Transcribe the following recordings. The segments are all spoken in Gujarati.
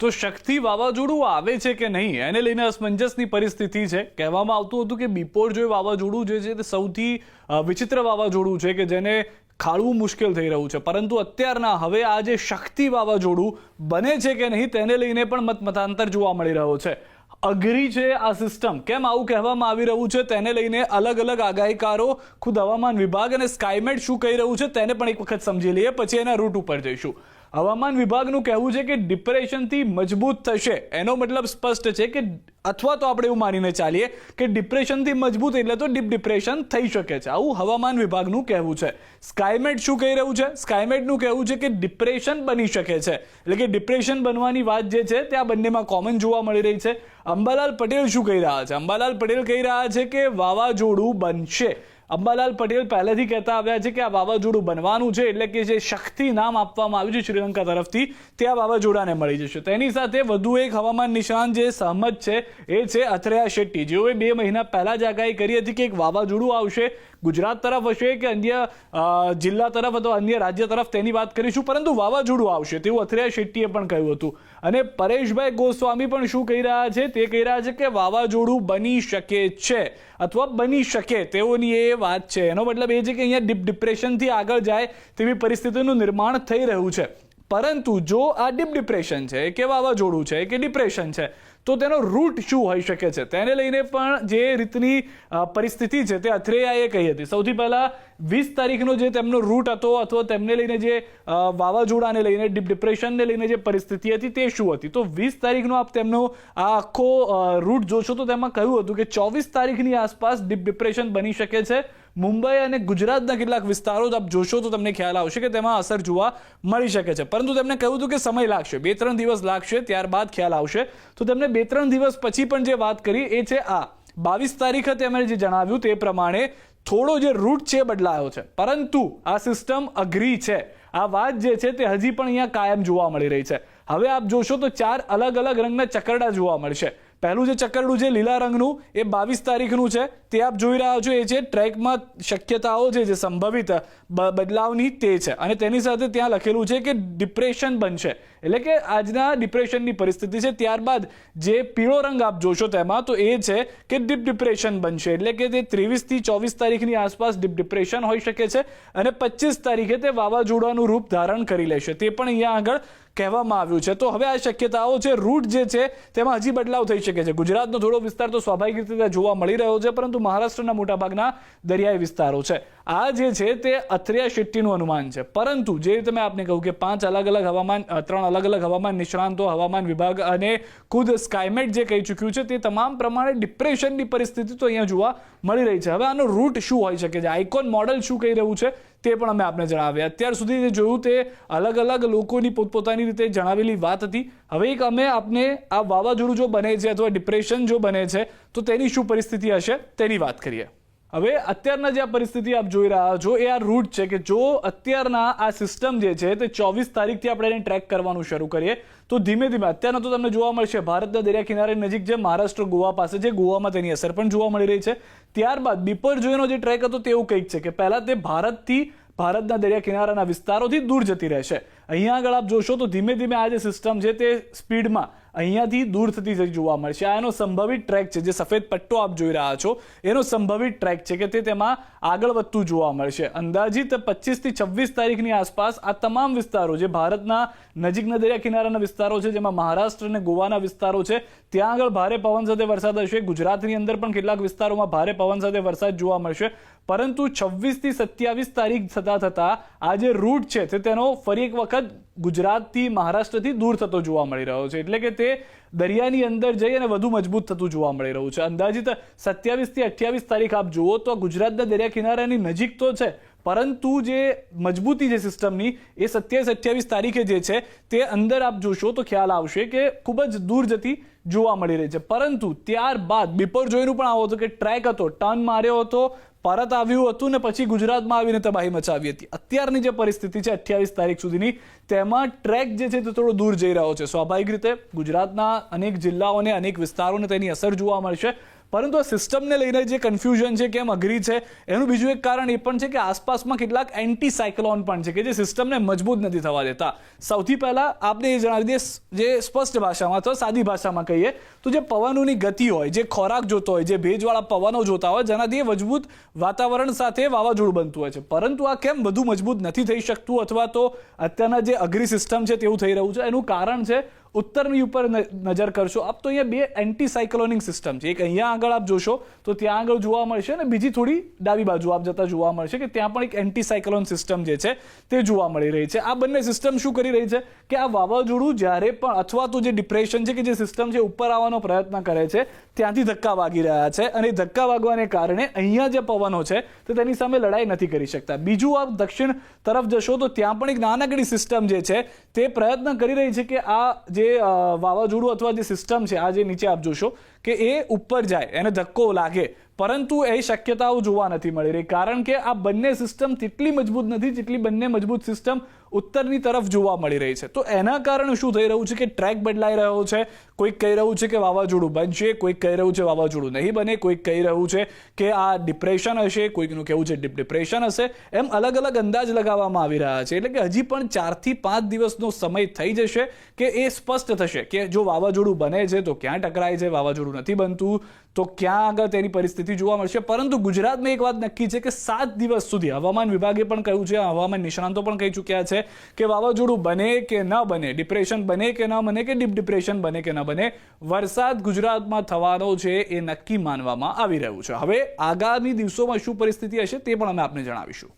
તો શક્તિ વાવાઝોડું આવે છે કે નહીં? એને લઈને અસમંજસની પરિસ્થિતિ છે. કહેવામાં આવતું હતું કે બિપોરજોય વાવાઝોડું જે છે તે સૌથી વિચિત્ર વાવાઝોડું છે કે જેને ખાળવું મુશ્કેલ થઈ રહ્યું છે. પરંતુ અત્યારના હવે આ જે શક્તિ વાવાઝોડું બને છે કે નહીં તેને લઈને પણ મત મતાંતર જોવા મળી રહ્યો છે. અઘરી છે આ સિસ્ટમ. કેમ આવું કહેવામાં આવી રહ્યું છે? તેને લઈને અલગ અલગ આગાહીકારો ખુદ હવામાન વિભાગ અને સ્કાયમેટ શું કહી રહ્યું છે તેને પણ એક વખત સમજી લઈએ. પછી એના રૂટ ઉપર જઈશું. હવામાન વિભાગનું કહેવું છે કે ડિપ્રેશનથી મજબૂત થશે. એનો મતલબ સ્પષ્ટ છે કે અથવા તો આપણે એવું માનીને ચાલીએ કે ડિપ્રેશનથી મજબૂત એટલે તો ડીપ ડિપ્રેશન થઈ શકે છે. આવું હવામાન વિભાગનું કહેવું છે. સ્કાયમેટ શું કહી રહ્યું છે? સ્કાયમેટનું કહેવું છે કે ડિપ્રેશન બની શકે છે. એટલે કે ડિપ્રેશન બનવાની વાત જે છે તે આ બંનેમાં કોમન જોવા મળી રહી છે. અંબાલાલ પટેલ શું કહી રહ્યા છે? અંબાલાલ પટેલ કહી રહ્યા છે કે વાવાઝોડું બનશે. અંબાલાલ પટેલ પહેલેથી કહેતા આવ્યા છે કે આ વાવાઝોડું બનવાનું છે એટલે કે જે શક્તિ નામ આપવામાં આવ્યું છે શ્રીલંકા તરફથી, તે આ વાવાઝોડાને મળી જશે. તેની સાથે વધુ એક હવામાન નિષ્ણાંત જે સહમત છે, એ છે અથરેયા શેટ્ટી. જેઓએ બે મહિના પહેલા જ આગાહી કરી હતી કે એક વાવાઝોડું આવશે, ગુજરાત તરફ હશે કે અન્ય જિલ્લા તરફ અથવા અન્ય રાજ્ય તરફ તેની વાત કરીશું, પરંતુ વાવાઝોડું આવશે તેવું અથરેયા શેટ્ટીએ પણ કહ્યું હતું. અને પરેશભાઈ ગોસ્વામી પણ શું કહી રહ્યા છે? તે કહી રહ્યા છે કે વાવાઝોડું બની શકે છે. અથવા બની શકે, તેઓની એ વાત છે. એનો મતલબ એ છે કે અહીંયા ડીપ, ડિપ્રેશનથી આગળ જાય તેવી પરિસ્થિતિનું નિર્માણ થઈ રહ્યું છે. પરંતુ જો આ ડીપ, ડિપ્રેશન છે કે વાવાઝોડું છે? કે ડિપ્રેશન છે? તો તેનો રૂટ શું હોઈ શકે છે? તેને લઈને પણ જે રીતની પરિસ્થિતિ છે તે અથરેયાએ કહી હતી. સૌથી પહેલાં વીસ તારીખનો જે તેમનો રૂટ હતો અથવા તેમને લઈને જે વાવાઝોડાને લઈને, ડીપ ડિપ્રેશનને લઈને જે પરિસ્થિતિ હતી તે શું હતી? તો વીસ તારીખનો આપ તેમનો આ આખો રૂટ જોશો તો તેમાં કહ્યું હતું કે ચોવીસ તારીખની આસપાસ ડીપ ડિપ્રેશન બની શકે છે. મુંબઈ અને ગુજરાતના કેટલાક વિસ્તારો આપ જોશો તો તમને ખ્યાલ આવશે કે તેમાં અસર જોવા મળી શકે છે. પરંતુ તેમણે કહ્યું હતું કે સમય લાગશે. બે ત્રણ દિવસ લાગશે, ત્યારબાદ ખ્યાલ આવશે. તો તેમણે બે ત્રણ દિવસ પછી પણ જે વાત કરી એ છે આ. બાવીસ તારીખે તેમણે જે જણાવ્યું તે પ્રમાણે થોડો જે રૂટ છે બદલાયો છે. પરંતુ આ સિસ્ટમ અઘરી છે. આ વાત જે છે તે હજી પણ અહીંયા કાયમ જોવા મળી રહી છે. હવે આપ જોશો તો ચાર અલગ અલગ રંગના ચકરડા જોવા મળશે. પહેલું જે ચક્કરડું છે, લીલા રંગનું, એ બાવીસ તારીખનું છે. તે આપ જોઈ રહ્યા છો, એ છે ટ્રેકમાં શક્યતાઓ છે, જે સંભવિત બદલાવની તે છે. અને તેની સાથે ત્યાં લખેલું છે કે ડિપ્રેશન બનશે. એટલે કે આજના ડિપ્રેશનની પરિસ્થિતિ છે, ત્યારબાદ જે પીળો રંગ આપ જોશો તેમાં, તો એ છે કે ડીપ ડિપ્રેશન બનશે. એટલે કે તે ત્રેવીસથી ચોવીસ તારીખની આસપાસ ડીપ ડિપ્રેશન હોઈ શકે છે અને પચીસ તારીખે તે વાવાઝોડાનું રૂપ ધારણ કરી લેશે. તે પણ અહીંયા આગળ કહેવામાં આવ્યું છે. તો હવે આ શક્યતાઓ છે રૂટ જે છે, તેમાં હજી બદલાવ થઈ શકે છે. ગુજરાતનો થોડો વિસ્તાર તો સ્વાભાવિક રીતે જોવા મળી રહ્યો છે, પરંતુ મહારાષ્ટ્રના મોટાભાગના દરિયાઈ વિસ્તારો છે. આ જે છે, તે અથરિયા શેટ્ટીનું અનુમાન છે. પરંતુ જે રીતે મેં આપને કહ્યું કે પાંચ અલગ અલગ હવામાન ત્રણ અલગ અલગ હવામાન નિષ્ણાંતો, હવામાન વિભાગ અને ખુદ સ્કાયમેટ જે કહી ચૂક્યું છે, તે તમામ પ્રમાણે ડિપ્રેશનની પરિસ્થિતિ તો અહીંયા જોવા મળી રહી છે. હવે આનો રૂટ શું હોઈ શકે છે? આઇકોન મોડલ શું કહી રહ્યું છે, તે પણ અમે આપને જણાવ્યા અત્યાર સુધી જે જોયું તે અલગ અલગ લોકોની પોતપોતાની રીતે જણાવેલી વાત હતી. હવે એક અમે આપને આ વાવાઝોડું જો બને છે અથવા ડિપ્રેશન જો બને છે, તો તેની શું પરિસ્થિતિ હશે તેની વાત કરીએ. હવે અત્યારના જે આ પરિસ્થિતિ આપ જોઈ રહ્યા છો, એ આ રૂટ છે કે જો અત્યારના આ સિસ્ટમ જે છે તે ચોવીસ તારીખથી આપણે એને ટ્રેક કરવાનું શરૂ કરીએ, તો ધીમે ધીમે અત્યારના તો તમને જોવા મળશે, ભારતના દરિયા કિનારે નજીક જે મહારાષ્ટ્ર, ગોવા પાસે છે ગોવામાં તેની અસર પણ જોવા મળી રહી છે. ત્યારબાદ બિપરજોયનો જે ટ્રેક હતો તેવું કંઈક છે કે પહેલાં તે ભારતથી ભારતના દરિયા કિનારાના વિસ્તારોથી દૂર જતી રહેશે. અહીંયા આગળ આપ જોશો તો ધીમે ધીમે આ જે સિસ્ટમ છે તે સ્પીડમાં અહીંયાથી દૂર થતી જઈ જોવા મળશે. આ એનો સંભવિત ટ્રેક છે, જે સફેદ પટ્ટો આપ જોઈ રહ્યા છો. એનો સંભવિત ટ્રેક છે કે તે તેમાં આગળ વધતું જોવા મળશે. અંદાજિત પચીસથી છવ્વીસ તારીખની આસપાસ આ તમામ વિસ્તારો જે ભારતના નજીકના દરિયા કિનારાના વિસ્તારો છે, જેમાં મહારાષ્ટ્ર અને ગોવાના વિસ્તારો છે, ત્યાં આગળ ભારે પવન સાથે વરસાદ હશે. ગુજરાતની અંદર પણ કેટલાક વિસ્તારોમાં ભારે પવન સાથે વરસાદ જોવા મળશે. પરંતુ છવ્વીસથી સત્યાવીસ તારીખ થતા થતા આ જે રૂટ છે, તે તેનો ફરી એક વખત ગુજરાતથી મહારાષ્ટ્રથી દૂર થતો જોવા મળી રહ્યો છે. એટલે કે તે દરિયાની અંદર જઈ અને વધુ મજબૂત થતું જોવા મળી રહ્યું છે. અંદાજિત સત્યાવીસથી અઠ્યાવીસ તારીખ આપ જુઓ તો ગુજરાતના દરિયા કિનારાની નજીક તો છે, પરંતુ જે મજબૂતી છે સિસ્ટમની એ સત્યાવીસ અઠ્યાવીસ તારીખે જે છે તે અંદર આપ જોશો તો ખ્યાલ આવશે કે ખૂબ જ દૂર જતી જોવા મળી રહી છે. પરંતુ ત્યારબાદ બિપોર જોઈનું પણ આવો હતો કે ટ્રેક હતો, ટર્ન માર્યો હતો પરત આવ્યું હતું ને પછી ગુજરાતમાં આવીને તબાહી મચાવી હતી. અત્યારની જે પરિસ્થિતિ છે, અઠ્યાવીસ તારીખ સુધીની, તેમાં ટ્રેક જે છે તે થોડો દૂર જઈ રહ્યો છે. સ્વાભાવિક રીતે ગુજરાતના અનેક જિલ્લાઓને, અનેક વિસ્તારોને તેની અસર જોવા મળશે. પરંતુ આ સિસ્ટમને લઈને જે કન્ફ્યુઝન છે, કેમ અઘરી છે, એનું બીજું એક કારણ એ પણ છે કે આસપાસમાં કેટલાક એન્ટી સાયક્લોન પણ છે કે જે સિસ્ટમને મજબૂત નથી થવા દેતા. સૌથી પહેલાં આપણે એ જણાવી દઈએ, જે સ્પષ્ટ ભાષામાં અથવા સાદી ભાષામાં કહીએ, તો જે પવનોની ગતિ હોય, જે ખોરાક જોતો હોય, જે ભેજવાળા પવનો જોતા હોય, જેનાથી મજબૂત વાતાવરણ સાથે વાવાઝોડું બનતું હોય છે. પરંતુ આ કેમ વધુ મજબૂત નથી થઈ શકતું અથવા તો અત્યારના જે અઘરી સિસ્ટમ છે તેવું થઈ રહ્યું છે? એનું કારણ છે ઉત્તરની ઉપર નજર કરશો. આપ તો અહીંયા બે એન્ટી સાયક્લોનિક સિસ્ટમ છે. એક અહીંયા આગળ આપ જોશો, તો ત્યાં આગળ જોવા મળશે અને બીજી થોડી ડાબી બાજુ આપ જતા જોવા મળશે કે ત્યાં પણ એક એન્ટી સાયક્લોન સિસ્ટમ જે છે, તે જોવા મળી રહી છે. આ બંને સિસ્ટમ શું કરી રહી છે? કે આ વાવાઝોડું જ્યારે પણ અથવા તો જે ડિપ્રેશન છે કે જે સિસ્ટમ છે, ઉપર આવવાનો પ્રયત્ન કરે છે, ત્યાંથી ધક્કા વાગી રહ્યા છે અને ધક્કા વાગવાને કારણે અહીંયા જે પવનો છે, તે તેની સામે લડાઈ નથી કરી શકતા. બીજું આપ દક્ષિણ તરફ જશો તો ત્યાં પણ એક નાનકડી સિસ્ટમ જે છે, તે પ્રયત્ન કરી રહી છે કે આ જે વાવાઝોડું અથવા જે સિસ્ટમ છે, આ જે નીચે આપ જોશો કે એ ઉપર જાય, એને ધક્કો લાગે પરંતુ એ શક્યતાઓ જોવા નથી મળી રહી. કારણ કે આ બંને સિસ્ટમ તેટલી મજબૂત નથી જેટલી બંને મજબૂત સિસ્ટમ ઉત્તરની તરફ જોવા મળી રહી છે. તો એના કારણે શું થઈ રહ્યું છે કે ટ્રેક બદલાઈ રહ્યો છે? કોઈક કહી રહ્યું છે કે વાવાઝોડું બનશે, કોઈક કહી રહ્યું છે વાવાઝોડું નહીં બને, કોઈક કહી રહ્યું છે કે આ ડિપ્રેશન હશે, કોઈકનું કહેવું છે ડિપ ડિપ્રેશન હશે. એમ અલગ અલગ અંદાજ લગાવવામાં આવી રહ્યા છે. એટલે કે હજી પણ ચારથી પાંચ દિવસનો સમય થઈ જશે કે એ સ્પષ્ટ થશે કે જો વાવાઝોડું બને છે તો ક્યાં ટકરાય છે? વાવાઝોડું નથી બનતું. તો ક્યાં આગળ તેની પરિસ્થિતિ જોવા મળશે? પરંતુ ગુજરાતમાં એક વાત નક્કી છે કે સાત દિવસ સુધી હવામાન વિભાગે પણ કહ્યું છે, હવામાન નિષ્ણાંતો પણ કહી ચૂક્યા છે કે વાવાઝોડું બને કે ન બને ડિપ્રેશન બને કે ન બને કે ડીપ ડિપ્રેશન બને કે ન બને, વરસાદ ગુજરાતમાં થવાનો છે એ નક્કી માનવામાં આવી રહ્યું છે. હવે આગામી દિવસોમાં શું પરિસ્થિતિ હશે તે પણ અમે આપને જણાવીશું.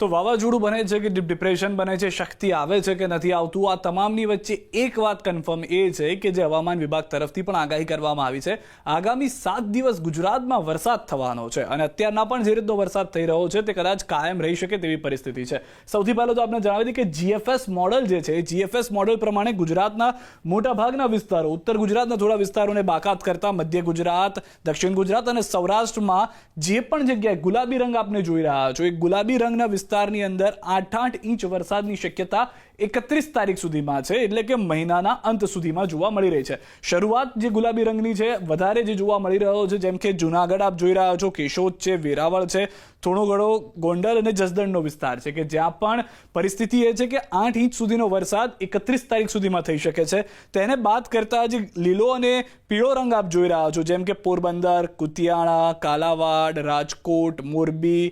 તો વાવાઝોડું બને છે કે ડીપ ડિપ્રેશન બને છે, શક્તિ આવે છે કે નથી આવતું? આ તમામની વચ્ચે એક વાત કન્ફર્મ એ છે કે જે હવામાન વિભાગ તરફથી પણ આગાહી કરવામાં આવી છે. આગામી સાત દિવસ ગુજરાતમાં વરસાદ થવાનો છે અને અત્યારના પણ જે રીતનો વરસાદ થઈ રહ્યો છે તે કદાચ કાયમ રહી શકે તેવી પરિસ્થિતિ છે. સૌથી પહેલાં તો આપણે જણાવી દઈએ કે જીએફએસ મોડલ જે છે જીએફએસ મોડલ પ્રમાણે ગુજરાતના મોટાભાગના વિસ્તારો, ઉત્તર ગુજરાતના થોડા વિસ્તારોને બાકાત કરતા મધ્ય ગુજરાત, દક્ષિણ ગુજરાત અને સૌરાષ્ટ્રમાં જે પણ જગ્યાએ ગુલાબી રંગ આપણે જોઈ રહ્યા છો, એ ગુલાબી રંગના વિસ્તારની અંદર આઠ આઠ ઇંચ વરસાદની શક્યતા એકત્રીસ તારીખ સુધીમાં છે, એટલે કે મહિનાના અંત સુધીમાં જોવા મળી રહી છે. શરૂઆત જે ગુલાબી રંગની છે, વધારે જે જોવા મળી રહ્યો છે, જેમ કે જુનાગઢ આપ જોઈ રહ્યા છો, કેશોદ છે, વેરાવળ છે થોડો ઘણો ગોંડલ અને જસદણનો વિસ્તાર છે, કે જ્યાં પણ પરિસ્થિતિ એ છે કે આઠ ઇંચ સુધીનો વરસાદ એકત્રીસ તારીખ સુધીમાં થઈ શકે છે. તેને બાદ કરતા જે લીલો અને પીળો રંગ આપ જોઈ રહ્યા છો, જેમ કે પોરબંદર, કુતિયાણા, કાલાવાડ, રાજકોટ, મોરબી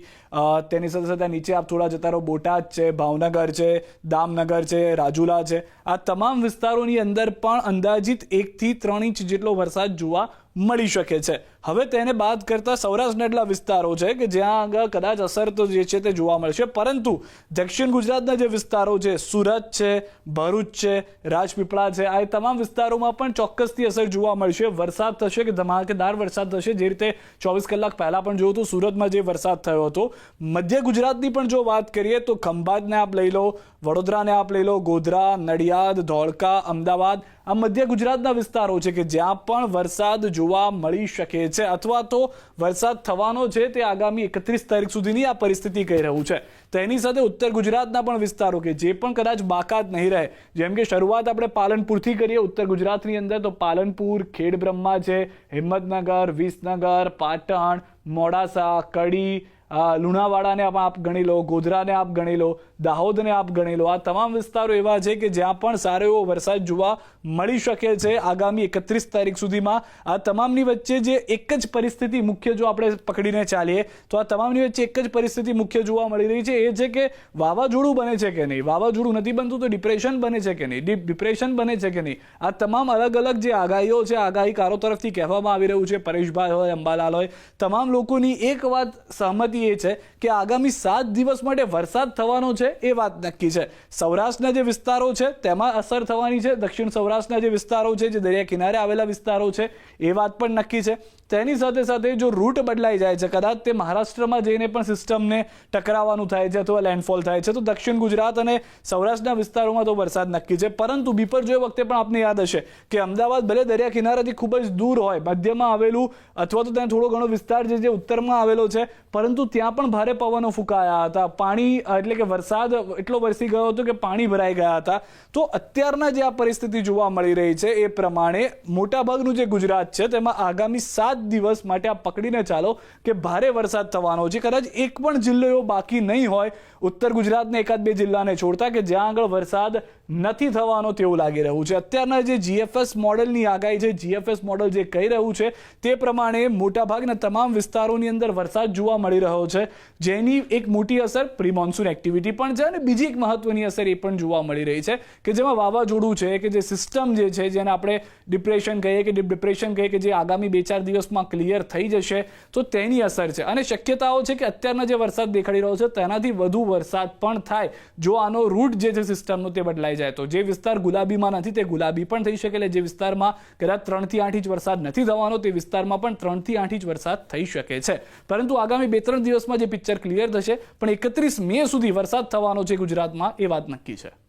તેની સાથે સાથે નીચે આપ થોડા જતા રહો, બોટાદ છે, ભાવનગર છે, દામનગર છે, રાજુલા છે. આ તમામ વિસ્તારોની અંદર પણ અંદાજિત એકથી ત્રણ ઇંચ જેટલો વરસાદ જોવા મળી શકે છે. હવે તેને બાદ કરતા સૌરાષ્ટ્રના એટલા વિસ્તારો છે કે જ્યાં આગળ કદાચ અસર તો જે છે તે જોવા મળશે. પરંતુ દક્ષિણ ગુજરાતના જે વિસ્તારો છે, સુરત છે, ભરૂચ છે, રાજપીપળા છે, આ તમામ વિસ્તારોમાં પણ ચોક્કસથી અસર જોવા મળશે. વરસાદ થશે કે ધમાકેદાર વરસાદ થશે, જે રીતે ચોવીસ કલાક પહેલાં પણ જોયું હતું, સુરતમાં જે વરસાદ થયો હતો. મધ્ય ગુજરાતની પણ જો વાત કરીએ તો ખંભાતને આપ લઈ લો, વડોદરાને આપ લઈ લો, ગોધરા, નડિયાદ, ધોળકા, અમદાવાદ, આ મધ્ય ગુજરાતના વિસ્તારો છે કે જ્યાં પણ વરસાદ જોવા મળી શકે છે અથવા તો વરસાદ થવાનો છે તે આગામી એકત્રીસ તારીખ સુધીની આ પરિસ્થિતિ કહી રહ્યું છે. તેની સાથે ઉત્તર ગુજરાતના પણ વિસ્તારો કે જે પણ કદાચ બાકાત નહીં રહે, જેમ કે શરૂઆત આપણે પાલનપુરથી કરીએ, ઉત્તર ગુજરાતની અંદર તો પાલનપુર, ખેડબ્રહ્મા છે, હિંમતનગર, વિસનગર, પાટણ, મોડાસા, કડી લુણાવાડાને આપ ગણી લો, ગોધરાને આપ ગણી લો, દાહોદને આપ ગણી લો, આ તમામ વિસ્તારો એવા છે કે જ્યાં પણ સારો એવો વરસાદ જોવા મળી શકે છે આગામી એકત્રીસ તારીખ સુધીમાં. આ તમામની વચ્ચે જે એક જ પરિસ્થિતિ મુખ્ય જો આપણે પકડીને ચાલીએ, તો આ તમામની વચ્ચે એક જ પરિસ્થિતિ મુખ્ય જોવા મળી રહી છે. એ છે કે વાવાઝોડું બને છે કે નહીં? વાવાઝોડું નથી બનતું તો ડિપ્રેશન બને છે કે નહીં? ડીપ, ડિપ્રેશન બને છે કે નહીં? આ તમામ અલગ અલગ જે આગાહીઓ છે, આગાહીકારો તરફથી કહેવામાં આવી રહ્યું છે. પરેશભાઈ હોય, અંબાલાલ હોય, તમામ લોકોની એક વાત સહમતિ એ છે કે આગામી સાત દિવસ માટે વરસાદ થવાનો છે એ વાત નક્કી છે. સૌરાષ્ટ્રના જે વિસ્તારો છે તેમાં અસર થવાની છે. દક્ષિણ સૌરાષ્ટ્રના જે વિસ્તારો છે, જે દરિયા કિનારે આવેલા વિસ્તારો છે, એ વાત પણ નક્કી છે. તેની સાથે સાથે જો રૂટ બદલાઈ જાય છે, કદાચ તે મહારાષ્ટ્રમાં જઈને પણ સિસ્ટમને ટકરાવવાનું થાય છે અથવા લેન્ડફોલ થાય છે, તો દક્ષિણ ગુજરાત અને સૌરાષ્ટ્રના વિસ્તારોમાં તો વરસાદ નક્કી છે. પરંતુ બીપરજોય વખતે પણ આપને યાદ હશે કે અમદાવાદ ભલે દરિયા કિનારાથી ખૂબ જ દૂર હોય, મધ્યમાં આવેલું અથવા તો ત્યાં થોડો ઘણો વિસ્તાર છે જે ઉત્તરમાં આવેલો છે, પરંતુ ત્યાં પણ ભારે પવનો ફૂંકાયા હતા. પાણી, એટલે કે વરસાદ એટલો વરસી ગયો હતો કે પાણી ભરાઈ ગયા હતા. તો અત્યારના જે આ પરિસ્થિતિ જોવા મળી રહી છે, એ પ્રમાણે મોટાભાગનું જે ગુજરાત છે, તેમાં આગામી સાત દિવસ માટે આ પકડીને ચાલો કે ભારે વરસાદ થવાનો છે. કદાચ એક પણ જિલ્લો એવો બાકી નહીં હોય. ઉત્તર ગુજરાતને એકાદ બે જિલ્લાને છોડતા કે જ્યાં આગળ વરસાદ નથી થવાનો તેવું લાગી રહ્યું છે. અત્યારના જે જીએફએસ મોડલની આગાહી છે જીએફએસ મોડલ જે કહી રહ્યું છે, તે પ્રમાણે મોટાભાગના તમામ વિસ્તારોની અંદર વરસાદ જોવા મળી રહ્યો છે. જેની એક મોટી અસર પ્રી મોન્સૂન એક્ટિવિટી પણ છે અને બીજી એક મહત્વની અસર એ પણ જોવા મળી રહી છે કે જેમાં વાવાઝોડું છે કે જે સિસ્ટમ જે છે, જેને આપણે ડિપ્રેશન કહીએ કે ડિપ્રેશન કહીએ કે જે આગામી બે ચાર દિવસમાં ક્લિયર થઈ જશે, તો તેની અસર છે. અને શક્યતાઓ છે કે અત્યારના જે વરસાદ દેખાડી રહ્યો છે, તેનાથી વધુ વરસાદ પણ થાય. જો આનો રૂટ જે છે સિસ્ટમનો તે બદલાઈ જાય, તો જે વિસ્તાર ગુલાબીમાં નથી, તે ગુલાબી પણ થઈ શકે એટલે જે વિસ્તારમાં કદાચ ત્રણથી આઠ ઇંચ વરસાદ નથી થવાનો, તે વિસ્તારમાં પણ ત્રણથી આઠ ઇંચ વરસાદ થઈ શકે છે. પરંતુ આગામી બે ત્રણ દિવસમાં જે પિક્ચર ક્લિયર થશે, પણ એકત્રીસ મે સુધી વરસાદ થવાનો છે ગુજરાતમાં, એ વાત નક્કી છે.